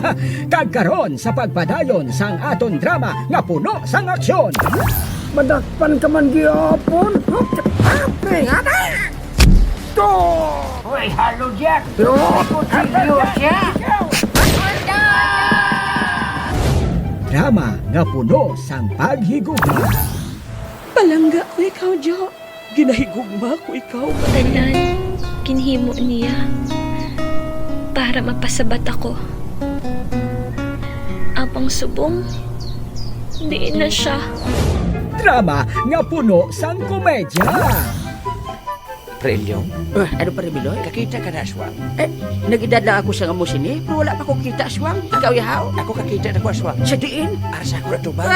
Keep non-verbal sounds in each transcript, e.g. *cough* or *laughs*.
*laughs* Kagkaron sa pagpadayon sang aton drama nga puno sang aksyon. Madakpan ka man gihapon. Ate, ate! To! Hoy, halo Jack! Pero, siya! *laughs* Drama nga puno sang paghigugma. Palangga ko ikaw, Jo. Ginahigugma ko ikaw. Tanan, kinhimo niya para mapasabat ako. Apang subong, di na siya. Drama nga puno sang komedya. Prelyong? Uh, ano pa rin, Miloy? Kakita ka na, Aswang. Eh, nag-edad lang ako sa nga musini, pero wala pa akong kita, Aswang. Ikaw, yahaw, ako kakita na ko, Aswang. Sa diin, para sa ako na tubang.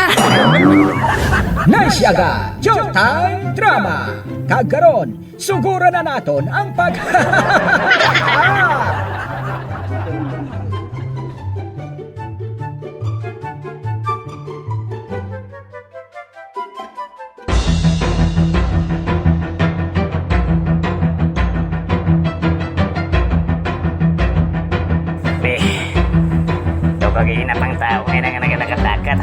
Naisyaga, Showtime Drama. Kagkaron, suguro na naton ang pag... *laughs* ito pag-iinap ang tao ngayon ang nagalakad-lakad.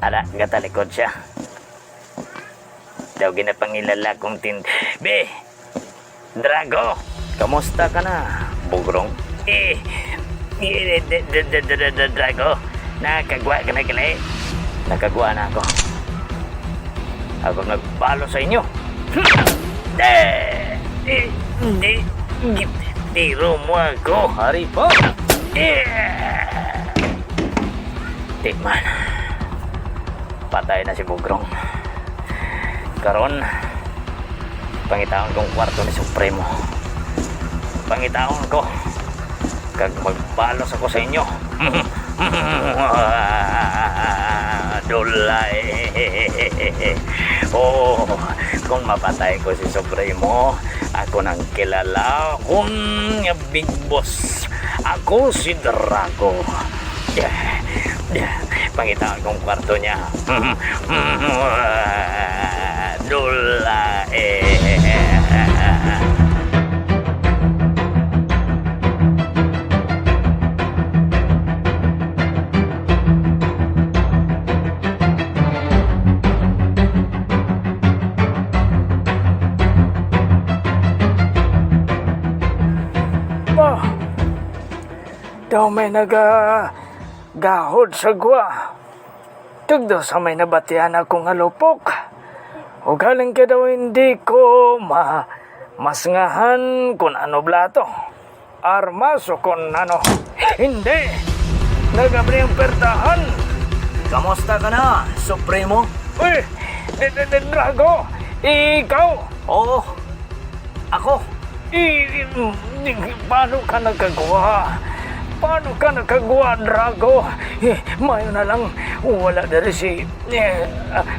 Ala, gatalikod siya. Daw ginapangilala kong tin... Be, Drago, kamusta ka na, bugrong? Eh, eh, Drago, nakagwa ka na eh. Nakagwa na ako. Ako nagpalo sa inyo. Eh, eh, hindi, tiro mo ako, hari po. Yeah! Di man. Patay na si Bugrong. Karon, pangitaon kong kwarto ni Supremo. Pangitaon ko. Kag magbalos ako sa inyo. *laughs* Dulay. Oh, kung mapatay ko si Supremo, ako nang kilala kung big boss. Ako si yeah. Pangitaan kong kwarto niya. *laughs* Dulay. Daw may naga gahod sa gwa. Tugdo sa may nabatian akong halupok. O galing ka daw hindi ko ma masngahan kung ano blato. Armas o kung ano. Hindi! Nagabri ang pertahan. Kamusta ka na, Supremo? Uy! Drago! Ikaw! Oo. Ako. I, i, paano ka nagkagawa? Paano ka nagkagawa, Drago? Eh, mayo na lang, wala na rin si... Eh,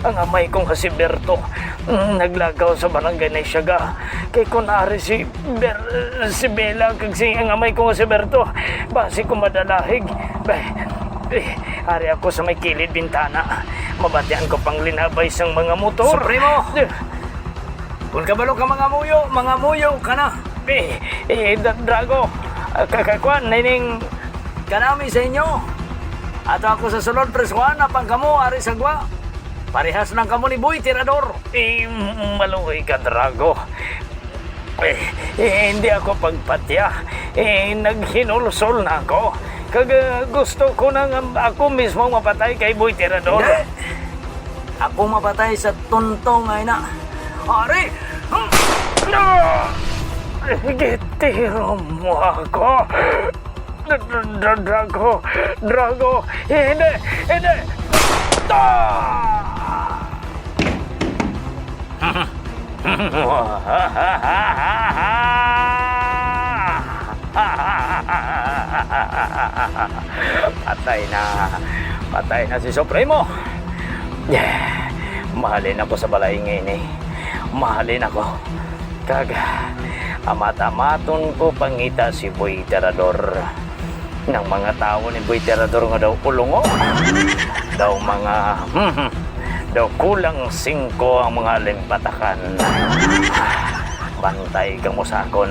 ang amay kong si Berto. mm, Naglagaw sa barangay na Isyaga. Kay kunari si Ber, si Bella, kag si ang amay kong si Berto. Basi ko madalahig. Eh, ari ako sa may kilid bintana. Mabatian ko pang linabay sang mga motor. Supremo! Eh, Kung kabalo ka mga muyo, mga muyo ka na. Eh, eh, Drago, ah, kakakwan, nining, Kanami sa inyo. At ako sa sulod preskuhan na pang kamo ari sa gwa. Parehas ng kamo ni Boy Tirador. eh, maluwi ka, Drago. Eh, eh, hindi ako pagpatya. Eh, naghinulsol na ako. Kag ah, gusto ko nang um, ako mismo mapatay kay Boy Tirador. Hindi. Ako mapatay sa tuntong ay na. Ari! No! Gitiro mo ako. Drago, Drago, hindi, hindi. *laughs* Patay na. Patay na si Supremo. Yeah. Mahalin ako sa balay ngayon eh. Mahalin ako. Kag, amat-amaton ko pangita si Boy Terador. Ng mga tao ni Boy Terador nga daw ulungo. daw mga, hmm, daw kulang singko ang mga limpatakan. Bantay ka mo sa akon.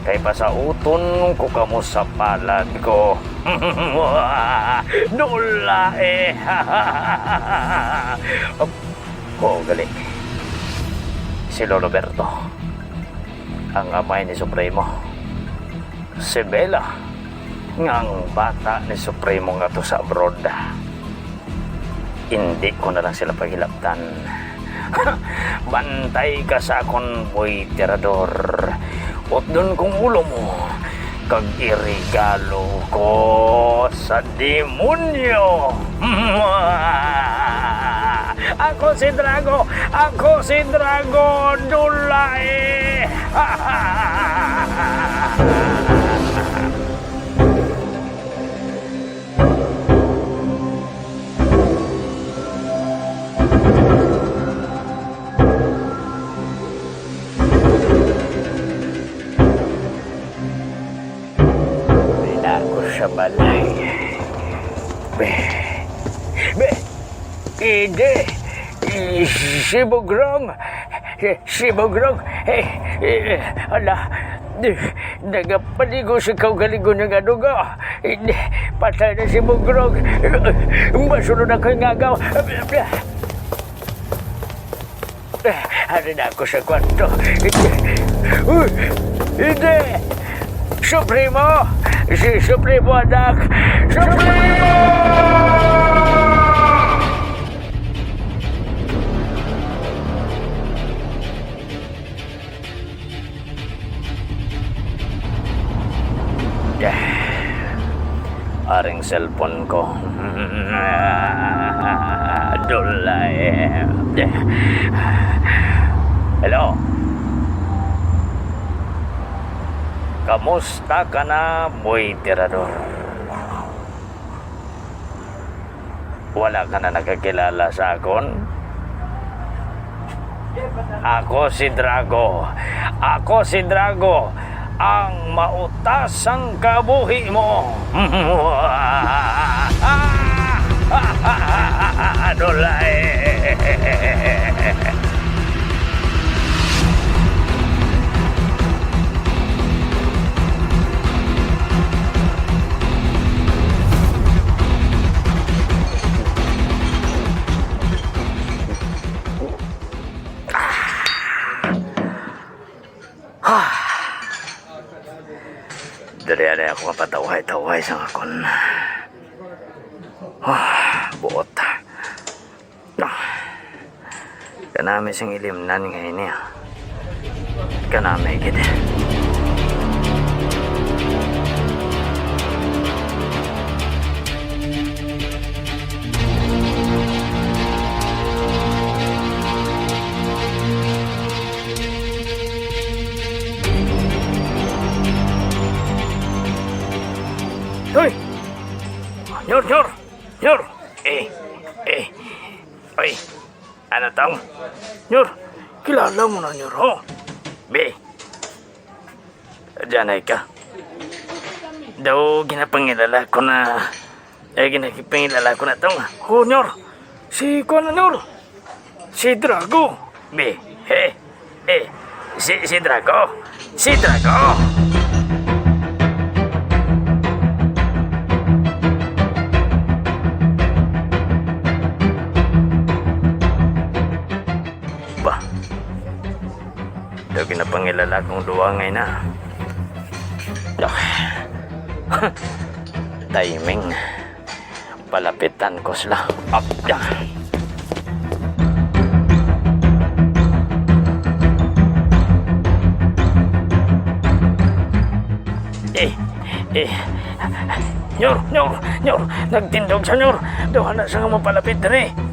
Kay pasauton ko ka mo sa palad ko. *laughs* Dula eh. *laughs* Oo, gali. Si Lolo Berto. Ang amay ni Supremo. Si Bella. Ngang bata ni Supremo nga to sa abroad. Hindi ko na lang sila paghilaptan. *laughs* Bantay ka sa akon, boy tirador. At doon kong ulo mo, kag irigalo ko sa demonyo. *laughs* ako si Drago! Ako si Drago! Dulay! Wala ko sa balay. Be. Be. Ide. I- Si Bugrong. Si- Si Bugrong. Eh, eh, ala. Nagapaligo si Kaugaligo ng aduga. Hindi. Patay na si Bugrong. Masunod ako yung agaw. Ano na ako sa kwarto. Uy! Hindi! Supremo! Si Supremo anak! Supremo! Aring cellphone ko. *laughs* Dulay. Hello? Kamusta ka na, boy tirador? Wala ka na nakakilala sa akon? Ako si Drago. Ako si Drago. Ang mautasang kabuhi mo. *laughs* Dulay. Ah. Dari-dari ako mapataway-taway sa akon. Ah, buot. Ah. Kanami sing ilimnan ngayon niya. Kanami gid. Hoy! Nyor, nyor! Nyor! Eh, eh. Hoy, ano tong? Nyor, kilala mo na Nyor, ho? Be. Diyan ay ka. Daw, ginapangilala ko na... Eh, ginapangilala ko na tong. Ho, Nyor! Si, na, Nyor! Si Drago! Be, eh, eh. Si, si Drago! Si Drago! Ginapangilala kong duwangay na. *laughs* Timing. Palapitan ko sila. Up, yak. Eh, eh. Nyor, nyor, nyor. Nagtindog siya, nyor. Doon na siya mapalapit rin eh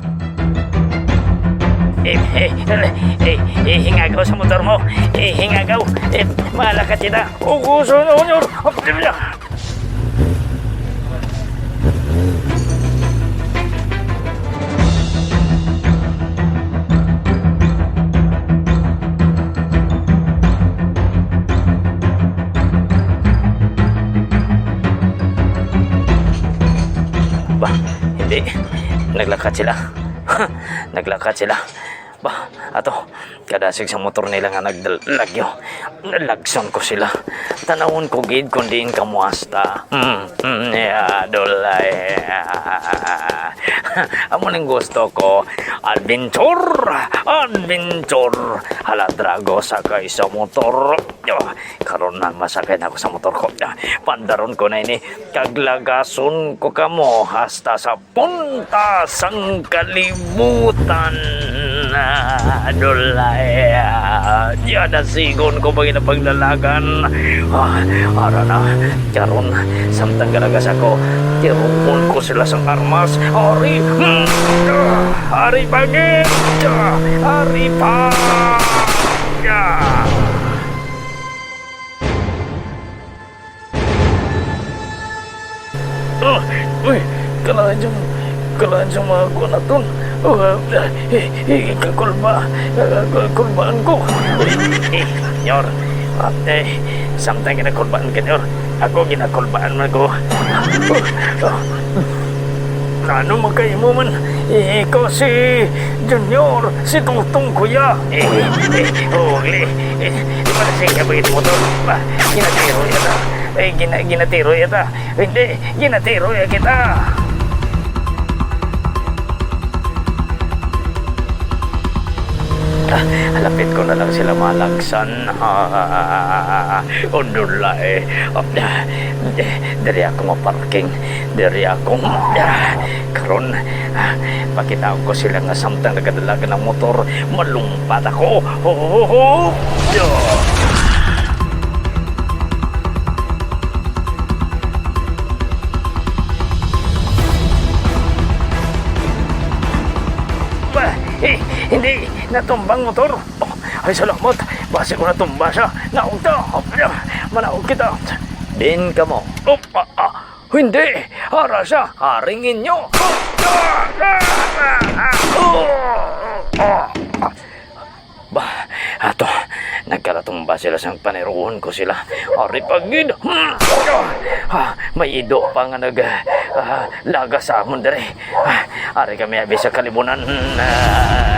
eh, eh, Ihingagaw sa motor mo. Ihingagaw. Malakat kita. Uguso na unyor. Ba, hindi. Naglakad sila. *laughs* Naglakad sila. Ba, ato, kadasig sa motor nila nga nagdalagyo. Nalagson ko sila. Tanawon ko gid kung diin ka muasta. Hmm, hmm, yeah, dolay. *laughs* Amo ning gusto ko. Adventure! Adventure! Hala, drago, sakay sa motor. Karon na masakay na ako sa motor ko. Pandaron ko na ini. Kaglagason ko kamo hasta sa punta sang kalimutan. Dulay. Diyan na sigon ko pag paglalagan. Ah, ara na. Karon, samtang galagas ako. Tirupon ko sila sa armas. Ari! Hmm, Ari pagit! Ah, Ari pa! Yeah. Oh, uy, kailangan na to. Oh, uh, eh, eh, kakulba, uh, kulbaan ko. Uy, eh, Nyor, ah, eh, samtang ginakulbaan ka, Nyor. Ako ginakulbaan mo ko. Oh, oh. Ano mo kayo mo man? Eh, ikaw si Junior, si Tutong Kuya. Eh, eh, oh, eh, eh, di ba nasing kabait mo to? Ba, ginatiro yata. Eh, gina, ginatiro yata. Hindi, ginatiro ya kita. Na lang sila malagsan. Ah, Undulay. Oh, ah, eh, Dari ako maparking. Dari ako. ah, Karon, ah, pakita ko sila nga samtang nagadalaga ng motor. Malumpat ako. Ho, ho, ho. Yo. Eh, hindi, natumbang motor. Ay, salamat. Base ko natumba siya. Naog ta. Manaog kita. Din ka mo. Oh, ah, ah, hindi. Hara siya. Haringin nyo. Ba, ato, nagkalatumba sila sa paniruon ko sila. Ari pagid. Hmm. Ah, may ido pa nga nag ah, laga sa amon dere. Ah, ari kami abi sa kalibunan. Ah,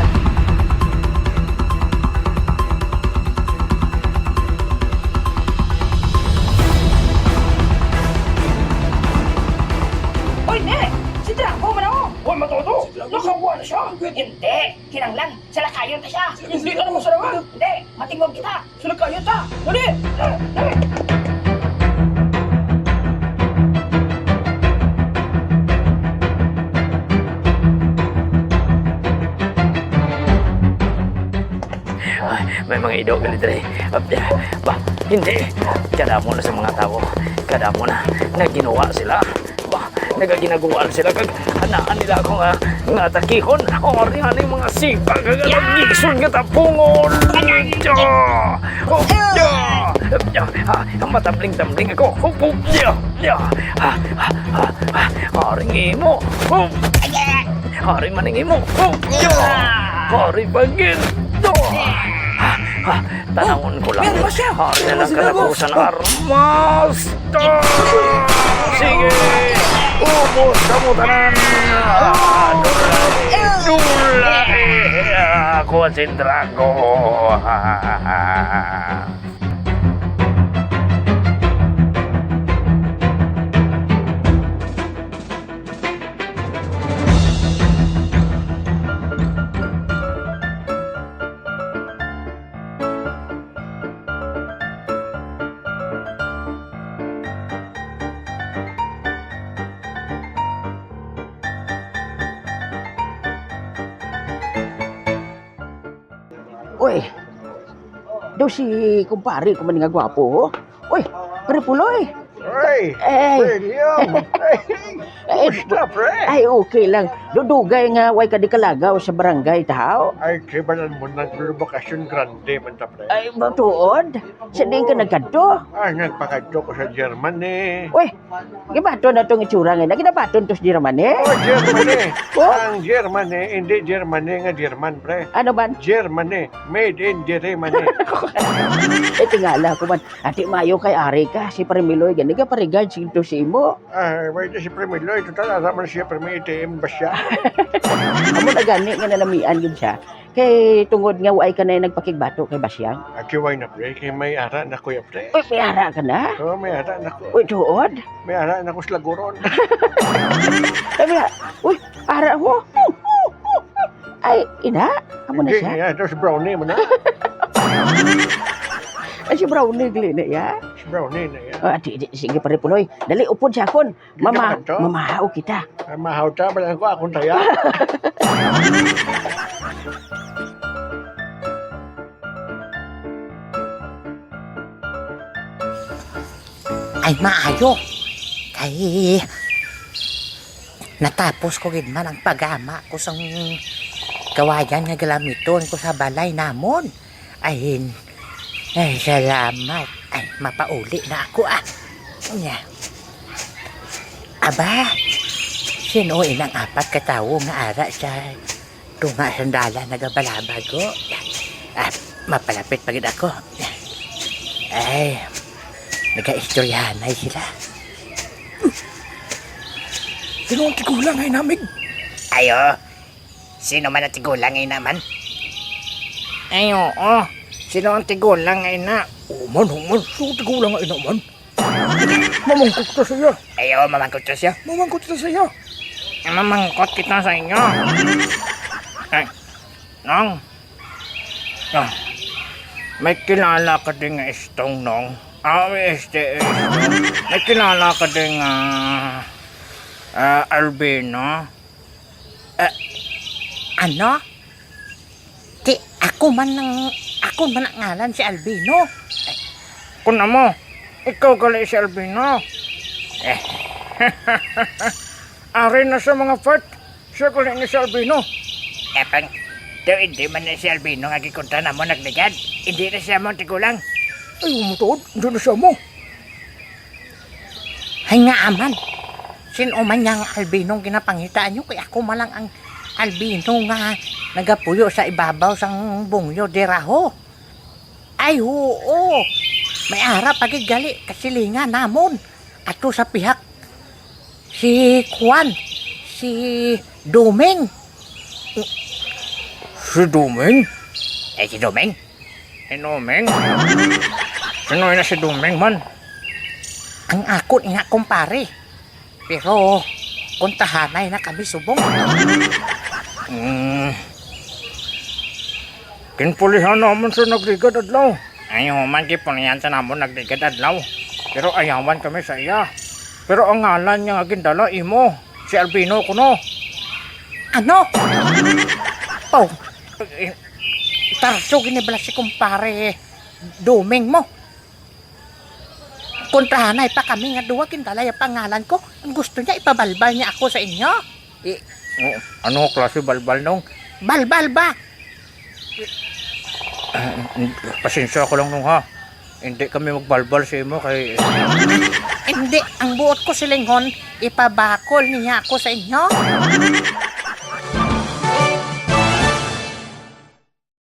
siya! Hindi! Kinanglan! Sa lakayon ta siya! Hindi ka naman sarawan! Hindi! Matingog kita! Sila kayo ta! Dali! Ay, may mga ido galit rin. Ba, hindi. Kada mo na sa mga tao. Kada mo na naginawa sila. Ba, nagaginagawa sila kag hanaan nila ako nga nga takihon. O rin yung mga sipa kag nagigsun nga tapungon. Oh! Yo! Ha, matabling-tabling ako. Oh, oh, yo! Yo! Ha, ha, ha, ha. Haring imo. Oh! Hari maning imo. Oh! Hari bagin. Ha, ha, tanawon ko lang. Hari na lang kalakusan armas. Sige! Concentraco. Daw si kumpare ko man nga gwapo. ho. Uy, pare puloy. Ay! Eh, William! Ay! Kumusta, pre? ay okay lang. Dudugay nga way ka di kalagaw sa barangay tao. Ay, kibalan mo ng bakasyon grande man ta, pre. Ay, matuod. Sa din ka nagkadto. Ah, nagpakadyo ko sa German eh. Uy, gibaton na tong itsura nga. Ginabaton to sa Jerman eh. Oh, German eh. *laughs* Oh. Ang German eh, hindi German eh nga German, pre. Ano man? German eh, made in German eh. *laughs* Tingala ko man. Ati mayo kay Ari ka. Si Parimiloy. Gani ka pare bodyguard si ito si mo. Ah, wait, si Premilo, ito talaga man siya, Premilo, ATM ba siya? *laughs* Amo na gani nga nalamian gid siya. Kay tungod nga way ka na nagpakigbato kay Basyang. Akiway na, pre, kay may ara na kuya, pre. Uy, may ara ka na. Oo, may ara na ko. Uy, tuod. May ara na ko sa laguron. *laughs* Sabi nga, uy, ara mo. Ay, ina, amo na Hindi, siya. yan, ito si Brownie mo na. *laughs* Ay, si Brownie gali na ya. Si Brownie na yan. Ah, di, di, sige pare puloy. Dali, upod siya kon. Mama, to? mamahaw kita. Ah, Mahaw ta, balang ko akong taya. *laughs* ay maayo. Kay natapos ko gid man ang pagama ko sa kawayan nga galamiton ko sa balay namon. Ay, ay salamat. Ay, mapauli na ako ah. Nya. Aba, sino inang apat katawo nga ara sa tunga sandala nagabalabago. Ah, mapalapit pagid ako. Ay, Nag-aistoryahanay sila. Sino ang tigulang ay namig? Ayo, sino man ang tigulang ay naman? Ay, oo. Sino ang tigulang ay na? Uman, uman. Sino ang tigulang ay naman? Mamangkot ka siya. Ayo, mamangkot ko siya. Mamangkot ka siya. Mamangkot kita sa inyo. Ay, Nong. Ah, may kilala ka din nga istong, Nong. Ah, este, este. May kilala ka din nga ah, Albino. Ano? Ti, ako man ang, ako man ngalan si Albino. Kuna mo, ikaw gali si Albino. Eh, *laughs* Ari na sa mga fat. Siya gali ni si Albino. Eh, pang, daw hindi man na si Albino nga gikunta na mo nagligad. Hindi na siya mo tigulang. Ay, umutod. Hindi na siya mo. Hay nga aman. Sino man yang albinong ginapangitaan nyo? Kaya ako malang ang albino nga nagapuyo sa ibabaw sang bungyo de raho. Ay, oo. May ara pagigali kasilinga namon. Ato sa pihak. Si Juan. Si Dumeng. Si Dumeng? Eh, si Dumeng? Si Dumeng? Sino na si Dumeng man? Ang akon nga kumpare. Pero, kuntahanay na kami subong. Hmm. Kinpulihan naman sa nagligad adlaw. Ay, human kipulihan sa namon nagligad adlaw. Pero ayawan kami sa iya. Pero ang ngalan niya nga gindala imo. Si Albino ko no. Ano? Oh, tarso ginibala si kumpare Dumeng mo. Kontrahanay pa kami nga duwa kintalay ang pangalan ko. Ang gusto niya ipabalbal niya ako sa inyo. Eh, Oh, ano klase balbal nung? balbal ba? Pasensya ko lang nung ha. Hindi kami magbalbal sa imo kay *laughs* Hindi, ang buot ko silingon, ipabakol niya ako sa inyo.